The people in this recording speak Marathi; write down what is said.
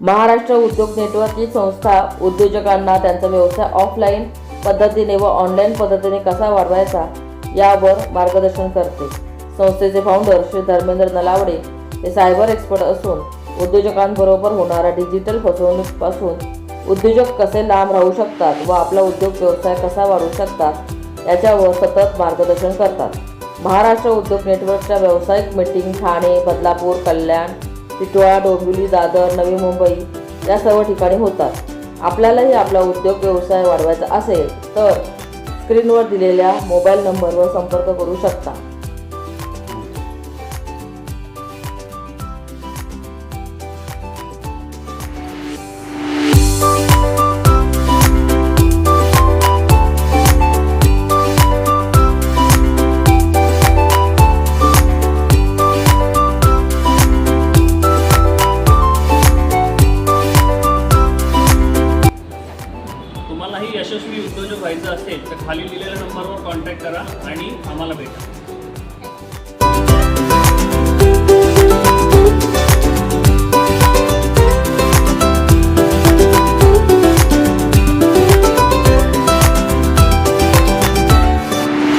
महाराष्ट्र उद्योग नेटवर्क ही संस्था उद्योजकांना त्यांचा व्यवसाय ऑफलाईन पद्धतीने व ऑनलाईन पद्धतीने कसा वाढवायचा यावर मार्गदर्शन करते. संस्थेचे फाउंडर श्री धर्मेंद्र नलावडे हे सायबर एक्सपर्ट असून उद्योजकांबरोबर होणाऱ्या डिजिटल फसवणूकपासून उद्योजक कसे लांब राहू शकतात व आपला उद्योग व्यवसाय कसा वाढवू शकतात याच्यावर सतत मार्गदर्शन करतात. महाराष्ट्र उद्योग नेटवर्कच्या व्यावसायिक मीटिंग ठाणे बदलापूर कल्याण टिटोळा डोंबिवली दादर नवी मुंबई या सर्व ठिकाणी होतात. आपल्यालाही आपला उद्योग व्यवसाय वाढवायचा असेल तर स्क्रीनवर दिलेल्या मोबाईल नंबरवर संपर्क करू शकता. तुम्हालाही यशस्वी उद्योजक व्हायचं असेल तर खाली दिलेल्या नंबरवर कॉन्टॅक्ट करा आणि आम्हाला भेटा.